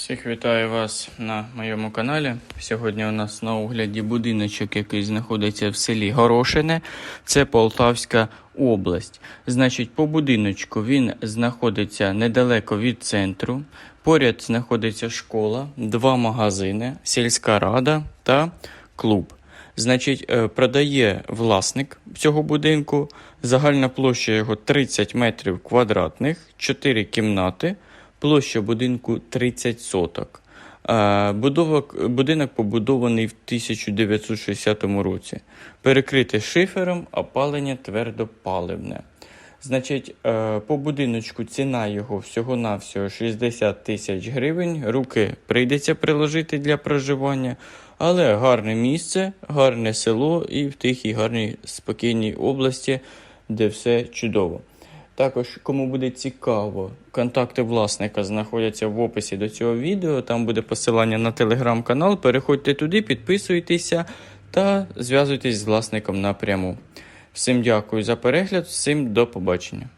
Всіх вітаю вас на моєму каналі. Сьогодні у нас на огляді будиночок, який знаходиться в селі Горошине. Це Полтавська область. Значить, по будиночку він знаходиться недалеко від центру. Поряд знаходиться школа, два магазини, сільська рада та клуб. Значить, е, продає власник цього будинку. Загальна площа його 30 метрів квадратних, 4 кімнати. Площа будинку 30 соток. Е, Будовок, будинок побудований в 1960 році. Перекритий шифером, опалення твердопаливне. Значить, е, по будиночку ціна його всього-навсього 60 тисяч гривень. Руки прийдеться приложити для проживання, але гарне місце, гарне село і в тихій, гарній, спокійній області, де все чудово. Також, кому буде цікаво, контакти власника знаходяться в описі до цього відео. Там буде посилання на телеграм-канал. Переходьте туди, підписуйтеся та зв'язуйтесь з власником напряму. Всім дякую за перегляд, всім до побачення.